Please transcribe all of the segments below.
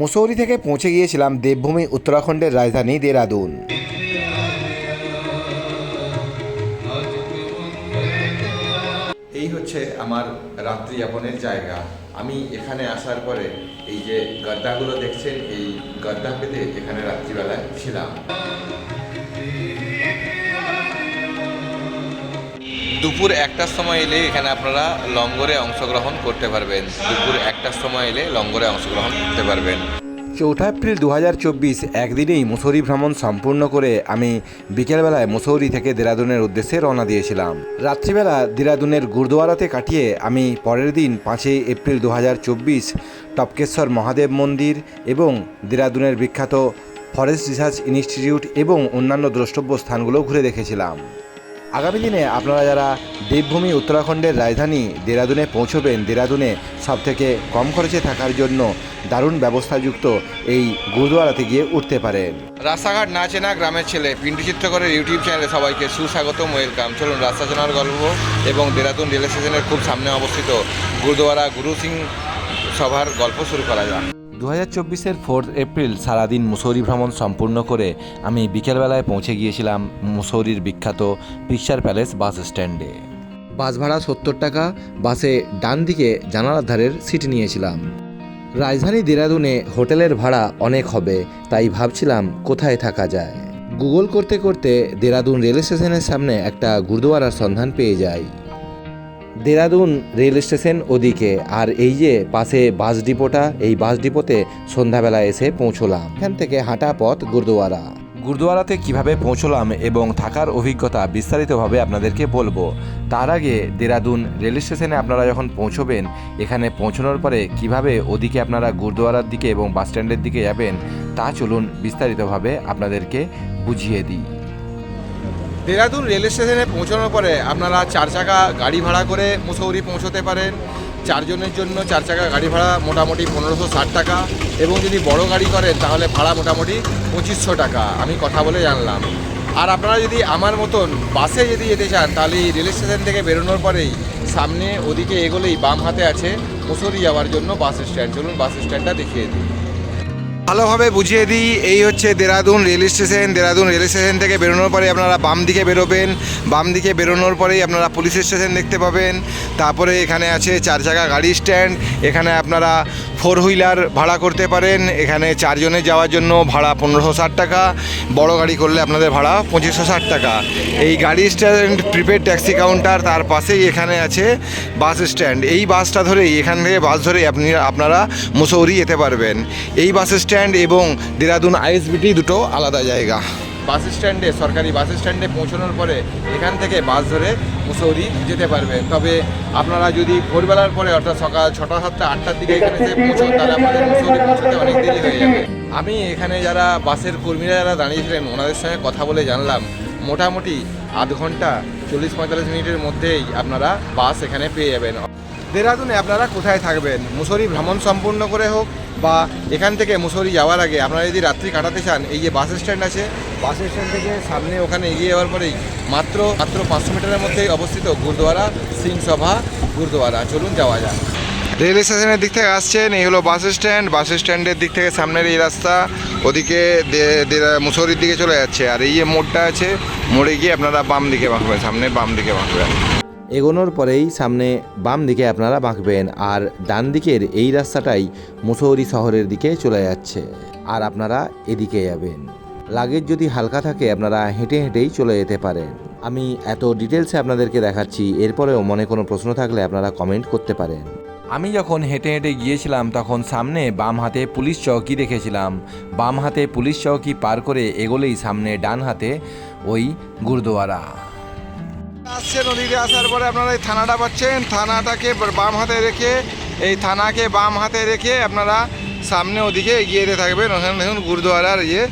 মুসৌরি থেকে পৌঁছে গিয়েছিলাম দেবভূমি উত্তরাখণ্ডের রাজধানী দেরাদুন। এই হচ্ছে আমার রাত্রি যাপনের জায়গা। আমি এখানে আসার পরে এই যে গদ্দাগুলো দেখছেন, এই গদ্দা পেতে এখানে রাত্রিবেলায় ছিলাম। দুপুর একটার সময় এলে এখানে আপনারা লঙ্গরে অংশগ্রহণ করতে পারবেন। দুপুর একটার সময় এলে লঙ্গরে অংশগ্রহণ করতে পারবেন। চৌঠা এপ্রিল দু হাজার চব্বিশ একদিনেই মুসৌরি ভ্রমণ সম্পূর্ণ করে আমি বিকেলবেলায় মুসৌরি থেকে দেরাদুনের উদ্দেশ্যে রওনা দিয়েছিলাম। রাত্রিবেলা দেরাদুনের গুরুদুয়ারাতে কাটিয়ে আমি পরের দিন পাঁচই এপ্রিল দু হাজার চব্বিশ টপকেশ্বর মহাদেব মন্দির এবং দেরাদুনের বিখ্যাত ফরেস্ট রিসার্চ ইনস্টিটিউট এবং অন্যান্য দ্রষ্টব্য স্থানগুলো ঘুরে দেখেছিলাম। আগামী দিনে আপনারা যারা দেবভূমি উত্তরাখণ্ডের রাজধানী দেরাদুনে পৌঁছবেন, দেরাদুনে সবথেকে কম খরচে থাকার জন্য দারুণ ব্যবস্থাযুক্ত এই গুরুদুয়ারাতে গিয়ে উঠতে পারেন। রাস্তাঘাট না চেনা গ্রামের ছেলে পিন্টু চিত্রকরের ইউটিউব চ্যানেলে সবাইকে সুস্বাগতম, ওয়েলকাম। চলুন রাস্তা চেনার গল্প এবং দেরাদুন রেল স্টেশনের খুব সামনে অবস্থিত গুরুদুয়ারা গুরু সিং সভার গল্প শুরু করা যাক। দু হাজার চব্বিশের ফোর্থ এপ্রিল সারাদিন মুসৌরি ভ্রমণ সম্পূর্ণ করে আমি বিকেলবেলায় পৌঁছে গিয়েছিলাম মুসৌরির বিখ্যাত পিকচার প্যালেস বাস স্ট্যান্ডে। বাস ভাড়া সত্তর টাকা, বাসে ডান দিকে জানালার ধারের সিট নিয়েছিলাম। রাজধানী দেরাদুনে হোটেলের ভাড়া অনেক হবে, তাই ভাবছিলাম কোথায় থাকা যায়। গুগল করতে করতে দেরাদুন রেল স্টেশনের সামনে একটা গুরুদুয়ারার সন্ধান পেয়ে যাই। দেরাদুন রেল স্টেশন ওদিকে। আর এই যে পাশে বাস ডিপোটা, এই বাস ডিপোতে সন্ধ্যাবেলা এসে পৌঁছলাম। এখান থেকে হাঁটা পথ গুরুদুয়ারা। গুরুদুয়ারাতে কীভাবে পৌঁছলাম এবং থাকার অভিজ্ঞতা বিস্তারিতভাবে আপনাদেরকে বলব, তার আগে দেরাদুন রেল স্টেশনে আপনারা যখন পৌঁছবেন, এখানে পৌঁছানোর পরে কীভাবে ওদিকে আপনারা গুরুদুয়ারার দিকে এবং বাস স্ট্যান্ডের দিকে যাবেন, তা চলুন বিস্তারিতভাবে আপনাদেরকে বুঝিয়ে দিই। দেরাদুন রেল স্টেশনে পৌঁছানোর পরে আপনারা চার চাকা গাড়ি ভাড়া করে মুসৌরি পৌঁছতে পারেন। চারজনের জন্য চার চাকা গাড়ি ভাড়া মোটামুটি পনেরোশো ষাট টাকা এবং যদি বড় গাড়ি করেন তাহলে ভাড়া মোটামুটি পঁচিশশো টাকা। আমি কথা বলে জানলাম। আর আপনারা যদি আমার মতন বাসে যদি যেতে চান, তাহলে এই রেল স্টেশন থেকে বেরোনোর পরেই সামনে ওদিকে এগোলেই বাম হাতে আছে মুসৌরি যাওয়ার জন্য বাস স্ট্যান্ড। চলুন বাস স্ট্যান্ডটা দেখিয়ে দিই। ভালোভাবে বুঝিয়ে দিই, এই হচ্ছে Dehradun rail station. Dehradun rail station থেকে বেরোনোর পরে আপনারা বাম দিকে বেরোবেন। বাম দিকে বেরোনোর পরেই আপনারা পুলিশ স্টেশন দেখতে পাবেন। তারপরে এখানে আছে চার চাকা গাড়ি স্ট্যান্ড। এখানে আপনারা ফোর হুইলার ভাড়া করতে পারেন। এখানে চারজনে যাওয়ার জন্য ভাড়া পনেরোশো ষাট টাকা। বড় গাড়ি করলে আপনাদের ভাড়া পঁচিশশো ষাট টাকা। এই গাড়ি স্ট্যান্ড, প্রিপেড ট্যাক্সি কাউন্টার তার পাশেই এখানে আছে বাস স্ট্যান্ড। এই বাসটা ধরেই, এখান থেকে বাস ধরেই আপনি, আপনারা মুসৌরি যেতে পারবেন। এই বাস স্ট্যান্ড এবং দেরাদুন আইএসবিটি দুটো আলাদা জায়গা। বাস স্ট্যান্ডে, সরকারি বাস স্ট্যান্ডে পৌঁছানোর পরে এখান থেকে বাস ধরে মুসৌরি যেতে পারবেন তবে আপনারা যদি ভোরবেলার পরে, অর্থাৎ সকাল ছটা, সাতটা, আটটার দিকে এখানে এসে পৌঁছন, তাহলে আপনাদের মুসৌরি পৌঁছতে অনেক দেরি হয়ে যাবে। আমি এখানে যারা বাসের কর্মীরা যারা দাঁড়িয়েছিলেন, ওনাদের সঙ্গে কথা বলে জানলাম। মোটামুটি আধ ঘণ্টা, চল্লিশ, পঁয়তাল্লিশ মিনিটের মধ্যেই আপনারা বাস এখানে পেয়ে যাবেন। দেরাদুনে আপনারা কোথায় থাকবেন? মুসৌরি ভ্রমণ সম্পূর্ণ করে হোক বা এখান থেকে মুসৌরি যাওয়ার আগে আপনারা যদি রাত্রি কাটাতে চান, এই যে বাস স্ট্যান্ড আছে, বাস স্ট্যান্ড থেকে সামনে ওখানে এগিয়ে যাওয়ার পরেই মাত্র মাত্র পাঁচশো মিটারের মধ্যেই অবস্থিত গুরুদুয়ারা সিং সভা গুরুদুয়ারা। চলুন যাওয়া যাক। রেল স্টেশনের দিক থেকে আসছেন, এই হলো বাস স্ট্যান্ড। বাস স্ট্যান্ডের দিক থেকে সামনের এই রাস্তা, ওদিকে মুসৌরির দিকে চলে যাচ্ছে। আর এই যে মোড়টা আছে, মোড়ে গিয়ে আপনারা বাম দিকে বাঁকবেন সামনে বাম দিকে বাঁকবেন এগোনোর পরেই সামনে বাম দিকে আপনারা বাঁকবেন আর ডান দিকের এই রাস্তাটাই মুসৌরি শহরের দিকে চলে যাচ্ছে আর আপনারা এদিকে যাবেন। লাগেজ যদি হালকা থাকে আপনারা হেঁটে হেঁটেই চলে যেতে পারেন। আমি এত ডিটেলসে আপনাদেরকে দেখাচ্ছি, এরপরেও মনে কোনো প্রশ্ন থাকলে আপনারা কমেন্ট করতে পারেন। আমি যখন হেঁটে হেঁটে গিয়েছিলাম তখন সামনে বাম হাতে পুলিশ চৌকি দেখেছিলাম। বাম হাতে পুলিশ চৌকি পার করে এগোলেই সামনে ডান হাতে ওই গুরুদুয়ারা। আসছে নদীতে আসার পরে আপনারা এই থানাটা পাচ্ছেন। থানাটাকে বাম হাতে রেখে, এই থানাকে বাম হাতে রেখে আপনারা সামনে ওদিকে এগিয়ে যেতে থাকবেন। ওখানে দেখুন গুরুদুয়ারার ইয়ে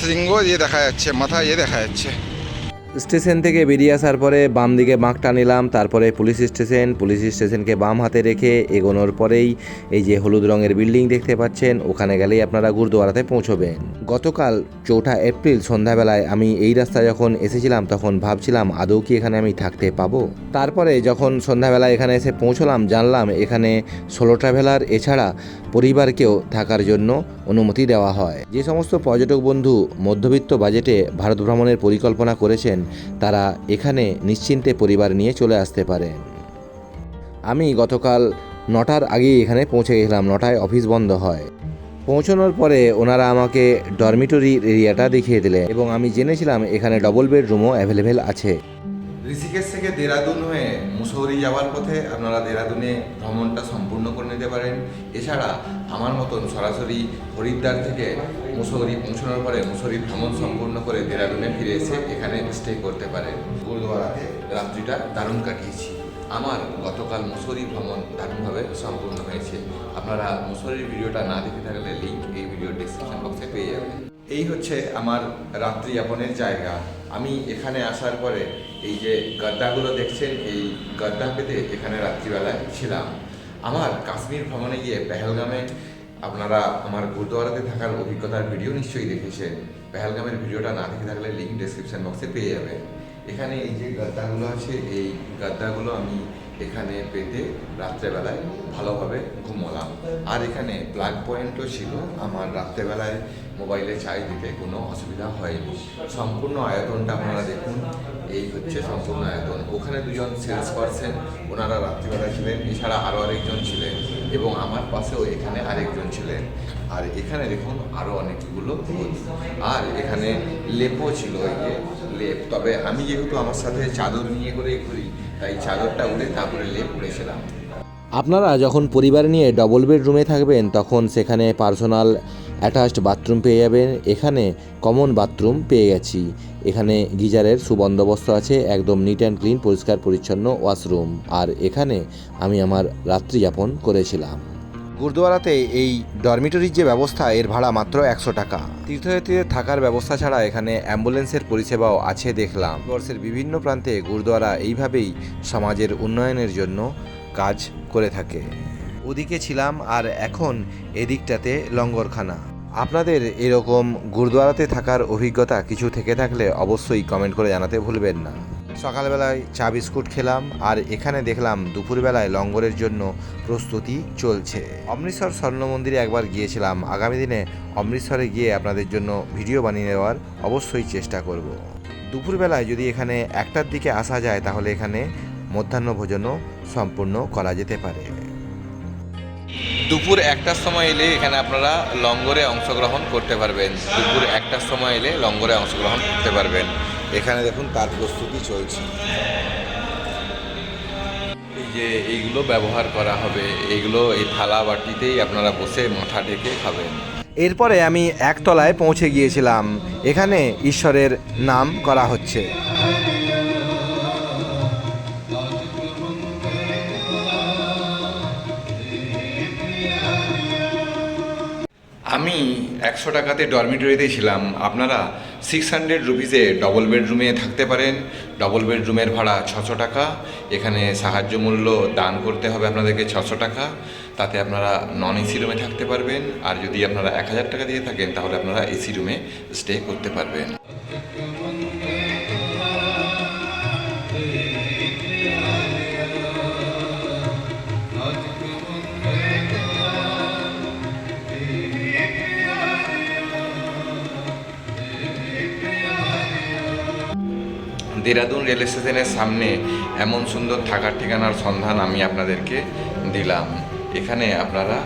সিংহ ইয়ে দেখা যাচ্ছে, মাথা ইয়ে দেখা যাচ্ছে। স্টেশন থেকে বেরিয়ে আসার পরে বাম দিকে বাঁকটা নিলাম, তারপরে পুলিশ স্টেশন, পুলিশ স্টেশনকে বাম হাতে রেখে এগোনোর পরেই এই যে হলুদ রঙের বিল্ডিং দেখতে পাচ্ছেন, ওখানে গেলেই আপনারা গুরুদুয়ারাতে পৌঁছবেন। গতকাল চৌঠা এপ্রিল সন্ধ্যাবেলায় আমি এই রাস্তায় যখন এসেছিলাম, তখন ভাবছিলাম, আদৌ কি এখানে আমি থাকতে পাবো? তারপরে যখন সন্ধ্যাবেলায় এখানে এসে পৌঁছলাম, জানলাম এখানে সোলো ট্রাভেলার, এছাড়া পরিবারকেও থাকার জন্য অনুমতি দেওয়া হয়। যে সমস্ত পর্যটক বন্ধু মধ্যবিত্ত বাজেটে ভারত ভ্রমণের পরিকল্পনা করেছেন, তারা এখানে নিশ্চিন্তে পরিবার নিয়ে চলে আসতে পারেন। আমি গতকাল নটার আগেই এখানে পৌঁছে গেছিলাম নটায় অফিস বন্ধ হয়। পৌঁছানোর পরে ওনারা আমাকে ডরমিটরি এরিয়াটা দেখিয়ে দিলেন এবং আমি জেনেছিলাম এখানে ডবল বেডরুমও অ্যাভেলেবেল আছে। ঋষিকেশ থেকে দেরাদুন হয়ে মুসৌরি যাওয়ার পথে আপনারা দেরাদুনে ভ্রমণটা সম্পূর্ণ করে নিতে পারেন। এছাড়া আমার মতন সরাসরি হরিদ্বার থেকে মুসৌরি পৌঁছানোর পরে মুসৌরি ভ্রমণ সম্পূর্ণ করে দেরাদুনে ফিরে এসে এখানে স্টে করতে পারেন। গুরুদ্বারাতে রাত্রিটা দারুণ কাটিয়েছি। আমার গতকাল মুসৌরি ভ্রমণ দারুণভাবে সম্পূর্ণ হয়েছে। আপনারা মুসৌরির ভিডিওটা না দেখে থাকলে লিঙ্ক এই ভিডিও ডিসক্রিপশন বক্সে পেয়ে যাবেন। এই হচ্ছে আমার রাত্রি যাপনের জায়গা। আমি এখানে আসার পরে এই যে গদ্দাগুলো দেখছেন, এই গদ্দা পেতে এখানে রাত্রিবেলায় ছিলাম। আমার কাশ্মীর ভ্রমণে গিয়ে পেহেলগামে আপনারা আমার গুরুদুয়ারাতে থাকার অভিজ্ঞতার ভিডিও নিশ্চয়ই দেখেছেন। পেহেলগামের ভিডিওটা না দেখে থাকলে লিঙ্ক ডিসক্রিপশন বক্সে পেয়ে যাবেন। এখানে এই যে গাদ্দাগুলো আছে, এই গাদ্দাগুলো আমি এখানে পেতে রাত্রেবেলায় ভালোভাবে ঘুমোলাম। আর এখানে প্লাগ পয়েন্টও ছিল, আমার রাত্রেবেলায় মোবাইলে চার্জ দিতে কোনো অসুবিধা হয়নি। সম্পূর্ণ আয়তনটা আপনারা দেখুন, এই হচ্ছে সম্পূর্ণ আয়তন। ওখানে দুজন সেলস পার্সন ওনারা রাত্রিবেলায় ছিলেন, এছাড়া আরও আরেকজন ছিলেন, এবং আমার পাশেও এখানে আরেকজন ছিলেন। আর এখানে দেখুন আরও অনেকগুলো আর এখানে লেপও ছিল, এই যে লেপ তবে আমি যেহেতু আমার সাথে চাদর নিয়ে করেই ঘুরি, তাই চাদরটা উড়ে তারপরে লেপ উড়েছিলাম আপনারা যখন পরিবার নিয়ে ডবল বেডরুমে থাকবেন, তখন সেখানে পার্সোনাল অ্যাটাচড বাথরুম পেয়ে যাবেন। এখানে কমন বাথরুম পেয়ে গেছি। এখানে গিজারের সুবন্দোবস্ত আছে, একদম নিট অ্যান্ড ক্লিন পরিষ্কার, পরিচ্ছন্ন ওয়াশরুম আর এখানে আমি আমার রাত্রি যাপন করেছিলাম। গুরুদুয়ারাতে এই ডরমিটরির যে ব্যবস্থা, এর ভাড়া মাত্র একশো টাকা। তীর্থযাত্রীদের থাকার ব্যবস্থা ছাড়া এখানে অ্যাম্বুলেন্সের পরিষেবাও আছে দেখলাম। ভারতবর্ষের বিভিন্ন প্রান্তে গুরুদুয়ারা এইভাবেই সমাজের উন্নয়নের জন্য কাজ করে থাকে। ওদিকে ছিলাম আর এখন এদিকটাতে লঙ্গরখানা। আপনাদের এরকম গুরুদুয়ারাতে থাকার অভিজ্ঞতা কিছু থেকে থাকলে অবশ্যই কমেন্ট করে জানাতে ভুলবেন না। সকালবেলায় চা বিস্কুট খেলাম আর এখানে দেখলাম দুপুরবেলায় লঙ্গরের জন্য প্রস্তুতি চলছে। অমৃতসর স্বর্ণ মন্দিরে একবার গিয়েছিলাম। আগামী দিনে অমৃতসরে গিয়ে আপনাদের জন্য ভিডিও বানিয়ে নেওয়ার অবশ্যই চেষ্টা করব। দুপুরবেলায় যদি এখানে একটার দিকে আসা যায়, তাহলে এখানে মধ্যাহ্ন ভোজনও সম্পূর্ণ করা যেতে পারে। দুপুর একটার সময় এলে এখানে আপনারা লঙ্গরে অংশগ্রহণ করতে পারবেন। দুপুর একটার সময় এলে লঙ্গরে অংশগ্রহণ করতে পারবেন। এখানে দেখুন তার প্রস্তুতি চলছে। এই যে এইগুলো ব্যবহার করা হবে এইগুলো এই থালা বাটিতেই আপনারা বসে মাথা ঢেকে খাবেন। এরপরে আমি একতলায় পৌঁছে গিয়েছিলাম। এখানে ঈশ্বরের নাম করা হচ্ছে। আমি একশো টাকাতে ডরমিটরিতে ছিলাম। আপনারা সিক্স হান্ড্রেড রুপিজে ডবল বেডরুমে থাকতে পারেন। ডবল বেডরুমের ভাড়া ছশো টাকা। এখানে সাহায্য মূল্য দান করতে হবে আপনাদেরকে ছশো টাকা। তাতে আপনারা নন এসি রুমে থাকতে পারবেন। আর যদি আপনারা এক হাজার টাকা দিয়ে থাকেন, তাহলে আপনারা এসি রুমে স্টে করতে পারবেন। দেরাদুন রেল স্টেশনের সামনে এমন সুন্দর থাকার ঠিকানার সন্ধান আমি আপনাদেরকে দিলাম। এখানে আপনারা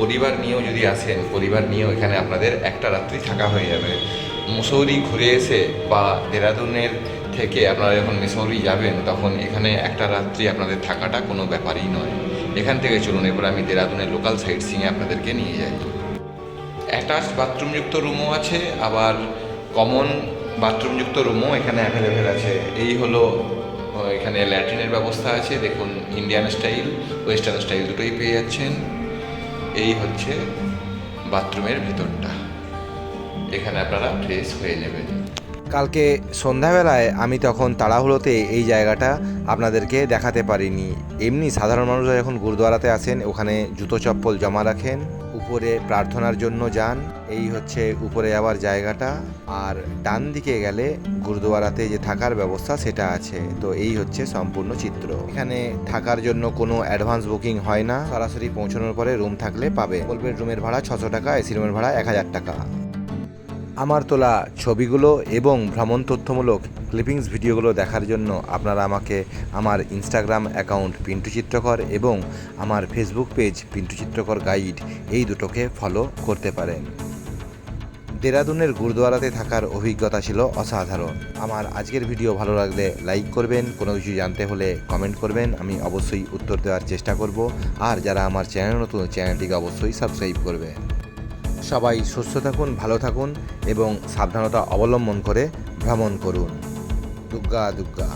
পরিবার নিয়েও যদি আসেন, পরিবার নিয়েও এখানে আপনাদের একটা রাত্রি থাকা হয়ে যাবে। মুসৌরি ঘুরে এসে বা দেরাদুনের থেকে আপনারা যখন মিসৌরি যাবেন, তখন এখানে একটা রাত্রি আপনাদের থাকাটা কোনো ব্যাপারই নয়। এখান থেকে চলুন এবার আমি দেরাদুনের লোকাল সাইট সিংয়ে আপনাদেরকে নিয়ে যাই। অ্যাটাচ বাথরুমযুক্ত রুমও আছে, আবার কমন বাথরুমযুক্ত রুমও এখানে অ্যাভেলেবেল আছে। এই হলো এখানে ল্যাট্রিনের ব্যবস্থা আছে। দেখুন ইন্ডিয়ান স্টাইল ওয়েস্টার্ন স্টাইল দুটোই পেয়ে যাচ্ছেন। এই হচ্ছে বাথরুমের ভিতরটা। এখানে আপনারা ফ্রেশ হয়ে নেবেন। কালকে সন্ধ্যাবেলায় আমি তখন তাড়াহুড়োতে এই জায়গাটা আপনাদেরকে দেখাতে পারিনি। এমনি সাধারণ মানুষরা যখন গুরুদুয়ারাতে আসেন, ওখানে জুতো চপ্পল জমা রাখেন। উপরে প্রার্থনার জন্য যান। এই হচ্ছে উপরে যাওয়ার জায়গাটা। আর ডান দিকে গেলে গুরুদুয়ারাতে যে থাকার ব্যবস্থা, সেটা আছে। তো এই হচ্ছে সম্পূর্ণ চিত্র। এখানে থাকার জন্য কোনো অ্যাডভান্স বুকিং হয় না। সরাসরি পৌঁছানোর পরে রুম থাকলে পাবে। গল্পের রুমের ভাড়া ছশো টাকা, এসি রুমের ভাড়া এক হাজার টাকা। আমার তোলা ছবিগুলো এবং ভ্রমণ তথ্যমূলক ক্লিপিংস ভিডিওগুলো দেখার জন্য আপনারা আমাকে আমার ইনস্টাগ্রাম অ্যাকাউন্ট পিন্টু চিত্রকর এবং আমার ফেসবুক পেজ পিন্টু চিত্রকর গাইড এই দুটোকে ফলো করতে পারেন। দেরাদুনের গুরুদুয়ারাতে থাকার অভিজ্ঞতা ছিল অসাধারণ। আমার আজকের ভিডিও ভালো লাগলে লাইক করবেন, কোনো কিছু জানতে হলে কমেন্ট করবেন, আমি অবশ্যই উত্তর দেওয়ার চেষ্টা করব। আর যারা আমার চ্যানেল নতুন চ্যানেলটিকে অবশ্যই সাবস্ক্রাইব করবেন। সবাই সুস্থ থাকুন ভালো থাকুন এবং সাবধানতা অবলম্বন করে ভ্রমণ করুন। দুগ্গা দুর্গা